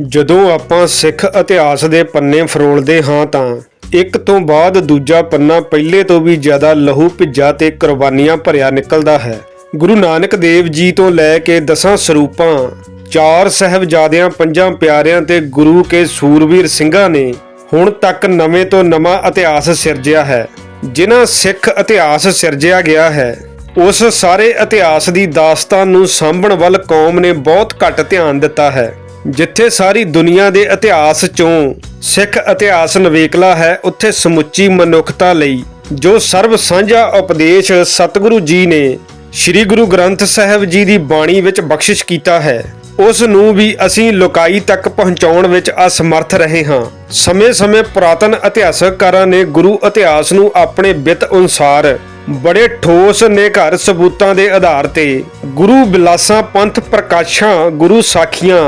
ਜਦੋਂ ਆਪਾਂ ਸਿੱਖ ਇਤਿਹਾਸ ਦੇ ਪੰਨੇ ਫਰੋਲਦੇ ਹਾਂ ਤਾਂ ਇੱਕ ਤੋਂ ਬਾਅਦ ਦੂਜਾ ਪੰਨਾ ਪਹਿਲੇ ਤੋਂ ਵੀ ਜ਼ਿਆਦਾ ਲਹੂ ਭਿੱਜਾ ਤੇ ਕੁਰਬਾਨੀਆਂ ਭਰਿਆ ਨਿਕਲਦਾ ਹੈ। ਗੁਰੂ ਨਾਨਕ ਦੇਵ ਜੀ ਤੋਂ ਲੈ ਕੇ ਦਸਾਂ ਸਰੂਪਾਂ, ਚਾਰ ਸਹਿਬਜ਼ਾਦਿਆਂ, ਪੰਜਾਂ ਪਿਆਰਿਆਂ ਤੇ ਗੁਰੂ ਕੇ ਸੂਰਵੀਰ ਸਿੰਘਾਂ ਨੇ ਹੁਣ ਤੱਕ ਨਵੇਂ ਤੋਂ ਨਵਾਂ ਇਤਿਹਾਸ ਸਿਰਜਿਆ ਹੈ। ਜਿਨ੍ਹਾਂ ਸਿੱਖ ਇਤਿਹਾਸ ਸਿਰਜਿਆ ਗਿਆ ਹੈ, ਉਸ ਸਾਰੇ ਇਤਿਹਾਸ ਦੀ ਦਾਸਤਾਨ ਨੂੰ ਸਾਂਭਣ ਵੱਲ ਕੌਮ ਨੇ ਬਹੁਤ ਘੱਟ ਧਿਆਨ ਦਿੱਤਾ ਹੈ। ਜਿੱਥੇ ਸਾਰੀ ਦੁਨੀਆ ਦੇ ਇਤਿਹਾਸ ਚੋਂ ਸਿੱਖ ਇਤਿਹਾਸ ਨਵੇਕਲਾ ਹੈ, ਉੱਥੇ ਸਮੁੱਚੀ ਮਨੁੱਖਤਾ ਲਈ ਜੋ ਸਰਬ ਸਾਂਝਾ ਉਪਦੇਸ਼ ਸਤਿਗੁਰੂ ਜੀ ਨੇ ਸ੍ਰੀ ਗੁਰੂ ਗ੍ਰੰਥ ਸਾਹਿਬ ਜੀ ਦੀ ਬਾਣੀ ਵਿੱਚ ਬਖਸ਼ਿਸ਼ ਕੀਤਾ ਹੈ, ਉਸ ਨੂੰ ਵੀ ਅਸੀਂ ਲੋਕਾਈ ਤੱਕ ਪਹੁੰਚਾਉਣ ਵਿੱਚ ਅਸਮਰਥ ਰਹੇ ਹਾਂ। ਸਮੇਂ-ਸਮੇਂ ਪੁਰਾਤਨ ਇਤਿਹਾਸਕਾਰਾਂ ਨੇ ਗੁਰੂ ਇਤਿਹਾਸ ਨੂੰ ਆਪਣੇ ਬਿੱਤ ਅਨੁਸਾਰ ਬੜੇ ਠੋਸ ਨੇ ਘਰ ਸਬੂਤਾਂ ਦੇ ਆਧਾਰ ਤੇ ਗੁਰੂ ਬਿਲਾਸਾਂ ਪੰਥ ਪ੍ਰਕਾਸ਼ਾਂ ਗੁਰੂ ਸਾਖੀਆਂ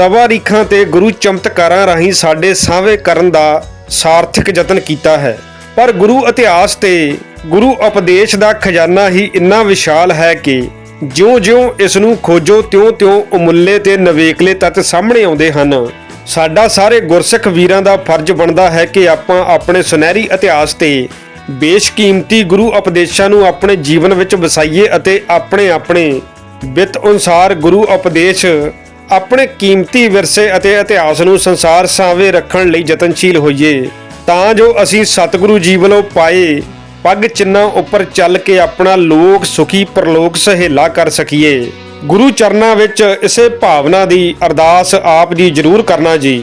ਤਵਾਰੀਖਾਂ ਤੇ ਗੁਰੂ ਚਮਤਕਾਰਾਂ ਰਾਹੀਂ ਸਾਡੇ ਸਾਹਵੇ ਕਰਨ ਦਾ ਸਾਰਥਕ ਯਤਨ ਕੀਤਾ ਹੈ। ਪਰ ਗੁਰੂ ਇਤਿਹਾਸ ਤੇ ਗੁਰੂ ਉਪਦੇਸ਼ ਦਾ ਖਜ਼ਾਨਾ ਹੀ ਇੰਨਾ ਵਿਸ਼ਾਲ ਹੈ ਕਿ ਜਿਉਂ-ਜਿਉਂ ਇਸ ਨੂੰ ਖੋਜੋ, ਤਿਉਂ-ਤਿਉਂ ਉਮੁੱਲੇ ਤੇ ਨਵੇਕਲੇ ਤੱਤ ਸਾਹਮਣੇ ਆਉਂਦੇ ਹਨ। ਸਾਡਾ ਸਾਰੇ ਗੁਰਸਿੱਖ ਵੀਰਾਂ ਦਾ ਫਰਜ਼ ਬਣਦਾ ਹੈ ਕਿ ਆਪਾਂ ਆਪਣੇ ਸੁਨਹਿਰੀ ਇਤਿਹਾਸ ਤੇ ਬੇਸ਼ਕੀਮਤੀ ਗੁਰੂ ਉਪਦੇਸ਼ਾਂ ਨੂੰ ਆਪਣੇ ਜੀਵਨ ਵਿੱਚ ਵਸਾਈਏ ਅਤੇ ਆਪਣੇ ਆਪਣੇ ਬਿੱਤ ਅਨੁਸਾਰ ਗੁਰੂ ਉਪਦੇਸ਼ ਆਪਣੇ ਕੀਮਤੀ ਵਿਰਸੇ ਅਤੇ ਇਤਿਹਾਸ ਨੂੰ ਸੰਸਾਰ ਸਾਹਵੇਂ ਰੱਖਣ ਲਈ ਯਤਨਸ਼ੀਲ ਹੋਈਏ, ਤਾਂ ਜੋ ਅਸੀਂ ਸਤਿਗੁਰੂ ਜੀ ਵੱਲੋਂ ਪਾਏ ਪੱਗ ਚਿੰਨਾਂ ਉੱਪਰ ਚੱਲ ਕੇ ਆਪਣਾ ਲੋਕ ਸੁਖੀ ਪਰਲੋਕ ਸਹੇਲਾ ਕਰ ਸਕੀਏ। ਗੁਰੂ ਚਰਨਾਂ ਵਿੱਚ ਇਸੇ ਭਾਵਨਾ ਦੀ ਅਰਦਾਸ ਆਪ ਜੀ ਜ਼ਰੂਰ ਕਰਨਾ ਜੀ।